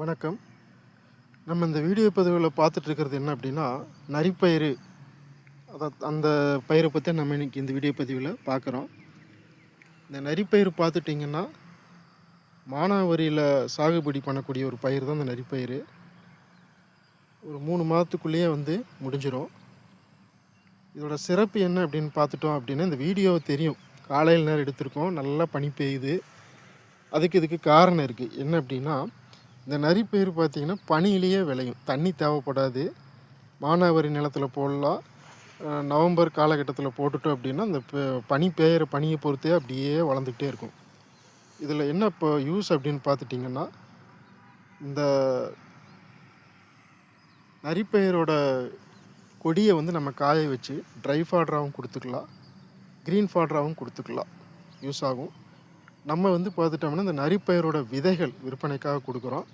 வணக்கம். நம்ம இந்த வீடியோ பதிவில் பார்த்துட்டு இருக்கிறது என்ன அப்படின்னா நரிப்பயிறு. அதை அந்த பயிரை பற்றி நம்ம இன்னைக்கு இந்த வீடியோ பதிவில் பார்க்குறோம். இந்த நரிப்பயிறு பார்த்துட்டிங்கன்னா மானாவரியில் சாகுபடி பண்ணக்கூடிய ஒரு பயிர் தான் இந்த நரிப்பயிறு. ஒரு மூணு மாதத்துக்குள்ளேயே வந்து முடிஞ்சிடும் இதோட சிறப்பு என்ன அப்படின்னு பார்த்துட்டோம் அப்படின்னா இந்த வீடியோ தெரியும். காலையில் நேரம் எடுத்திருக்கோம் நல்லா பனி பெய்யுது. அதுக்கு இதுக்கு காரணம் இருக்குது என்ன அப்படின்னா இந்த நரிப்பயிர் பார்த்திங்கன்னா பனியிலேயே விளையும். தண்ணி தேவைப்படாது. மானாவரி நிலத்தில் போடலாம். நவம்பர் காலகட்டத்தில் போட்டுட்டோம் அப்படின்னா அந்த பனி பெய்கிற பனியை பொறுத்தே அப்படியே வளர்ந்துக்கிட்டே இருக்கும். இதில் என்ன இப்போ யூஸ் அப்படின்னு பார்த்துட்டிங்கன்னா இந்த நரிப்பயிரோட கொடியை வந்து நம்ம காய வச்சு ட்ரை ஃபாட்ராகவும் கொடுத்துக்கலாம். க்ரீன் ஃபாட்ராகவும் கொடுத்துக்கலாம். யூஸ் ஆகும். நம்ம வந்து பார்த்துட்டோம்னா இந்த நரிப்பயிரோட விதைகள் விற்பனைக்காக கொடுக்குறோம்.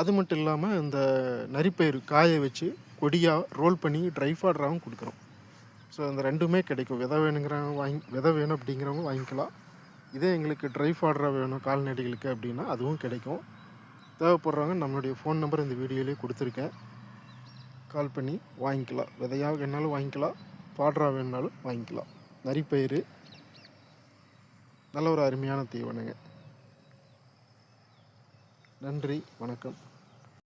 அது மட்டும் இல்லாமல் இந்த நரிப்பயிர் காய வச்சு கொடியாக ரோல் பண்ணி ட்ரை ஃபாட்ராகவும் கொடுக்குறோம். ஸோ அந்த ரெண்டுமே கிடைக்கும். விதை வேணுங்கிறவங்க வாங்கி விதை வேணும் அப்படிங்கிறவங்க வாங்கிக்கலாம். இதே எங்களுக்கு ட்ரை ஃபாட்ரா வேணும் கால்நடைகளுக்கு அப்படின்னா அதுவும் கிடைக்கும். தேவைப்படுறவங்க நம்மளுடைய ஃபோன் நம்பர் இந்த வீடியோலேயே கொடுத்துருக்கேன். கால் பண்ணி வாங்கிக்கலாம். விதையாக வேணாலும் வாங்கிக்கலாம். ஃபாட்ரா வேணுனாலும் வாங்கிக்கலாம். நரிப்பயிறு நல்ல ஒரு அருமையான தீவனங்க. நன்றி வணக்கம்.